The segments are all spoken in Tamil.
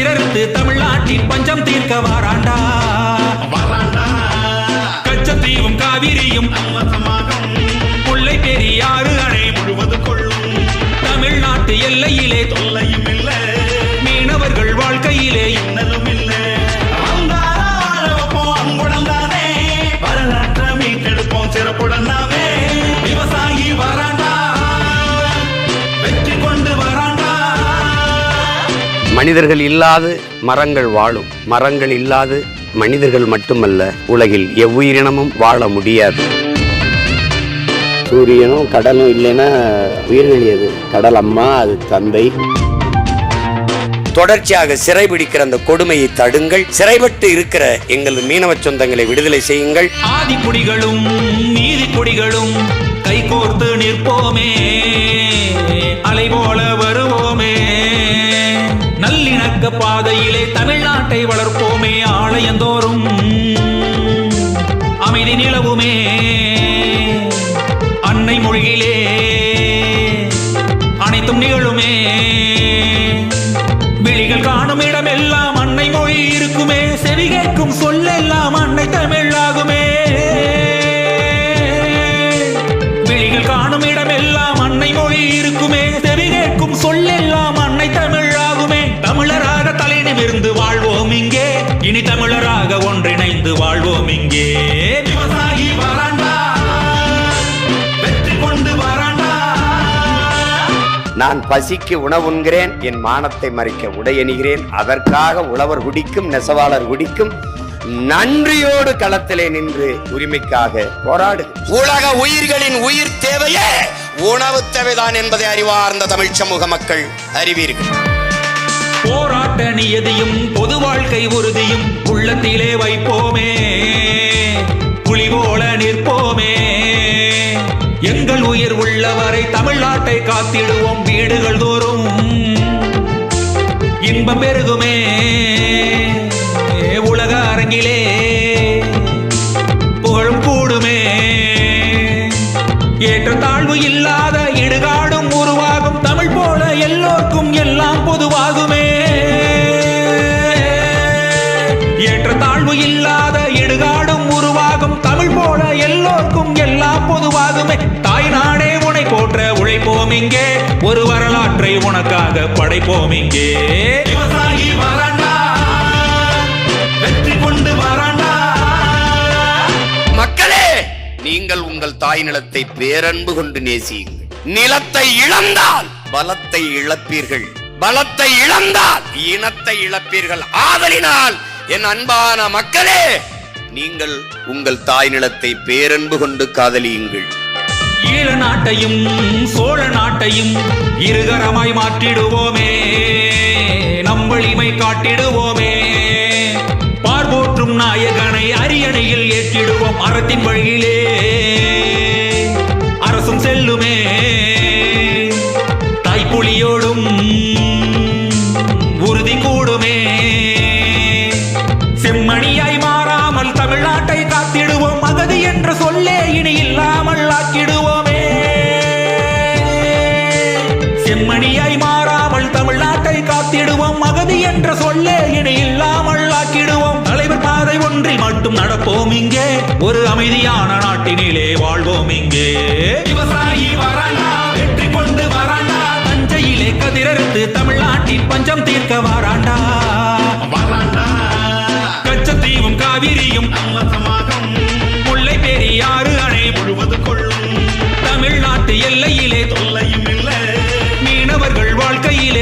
கதிரறுத்து தமிழ்நாட்டின் பஞ்சம் தீர்க்க வாராண்டா? வராண்டா. கச்சத்தீவும் காவிரியும் முல்லை பெரியாறு அணை முழுவது கொள்ளும். தமிழ்நாட்டு எல்லையிலே தொல்லையும் இல்ல. மீனவர்கள் வாழ்க்கையிலே இன்னலும் மனிதர்கள் இல்லாது மரங்கள் வாழும். மரங்கள் இல்லாது மனிதர்கள் மட்டுமல்ல உலகில் எவ்வுயிரினமும் வாழ முடியாது. சூரியனும் கடலும் இல்லைன்னா உயிர்கள் எது? கடல் அம்மா அது தந்தை. தொடர்ச்சியாக சிறைபிடிக்கிற அந்த கொடுமையை தடுங்கள். சிறைப்பட்டு இருக்கிற எங்கள் மீனவ சொந்தங்களை விடுதலை செய்யுங்கள். ஆதி குடிகளும் நீதி குடிகளும் கைகோர்த்து நிற்போமே. அமைதி அன்னை மொழியிலே அனைத்தும் நிகழுமே. விழிகள் காணும் இடமெல்லாம் அன்னை மொழி இருக்குமே. செவி கேட்கும் சொல்லெல்லாம் அன்னை தமிழாகுமே. விழிகள் காணும் இடமெல்லாம் அன்னை மொழி இருக்குமே. செவி கேட்கும் சொல்லெல்லாம் அன்னை தமிழாகுமே. தமிழராக தலை நிமிர்ந்து வாழ்வோம் இங்கே. இனி தமிழராக ஒன்றிணைந்து வாழ்வோம் இங்கே. நான் பசிக்கு உணவுண்கிறேன் என் மானத்தை மறைக்க உடையணிகிறேன் அதற்காக உழவர் குடிக்கும் நெசவாளர் குடிக்கும். நன்றியோடு களத்திலே நின்று உரிமைக்காக போராடு உலக உயிர்களின் உயிர் தேவையே உணவு தேவைதான் என்பதை அறிவார்ந்த தமிழ் சமூக மக்கள் அறிவீர்கள். போராட்ட நியதியும் பொது வாழ்க்கை உறுதியும் உள்ளத்திலே வைப்போமே. தமிழ்நாட்டை காத்திடுவோம் வீடுகள் தோறும். இன்பம் பெருகுமே. உலக அரங்கிலே உழைப்போம் இங்கே. ஒரு வரலாற்றை உனக்காக படைப்போம் இங்கே. விவசாயி வராண்டா. வெற்றி கொண்டு வராண்டா. மக்களே நீங்கள் உங்கள் தாய் நிலத்தை பேரன்பு கொண்டு நேசியுங்கள். நிலத்தை இழந்தால் பலத்தை இழப்பீர்கள். பலத்தை இழந்தால் இனத்தை இழப்பீர்கள். ஆதலினால் என் அன்பான மக்களே நீங்கள் உங்கள் தாய் நிலத்தை பேரன்பு கொண்டு காதலியுங்கள். ஈழ நாட்டையும் சோழ நாட்டையும் இருகரமாய் மாற்றிடுவோமே. நம்பளிமை காட்டிடுவோமே. பார்போற்றும் நாயகனை அரியணையில் ஏற்றிடுவோம் அறத்தின் வழியிலே. அரசும் செல்லுமே. செம்மணியாய் மாறாமல் தமிழ்நாட்டை காத்திடுவோம். அகதி என்ற சொல்லே இனி இல்லாமல் ஆக்கிடுவோம். தலைவர் பாதை ஒன்றில் மட்டும் நடப்போம் இங்கே. ஒரு அமைதியான நாட்டினிலே வாழ்வோம் இங்கே. விவசாயி வெற்றி கொண்டு வராண்டா. தஞ்சையிலே கதிரறுத்து தமிழ்நாட்டின் பஞ்சம் தீர்க்க வராண்டா. கச்சத்தீவும் காவிரியும் நம்ம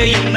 you.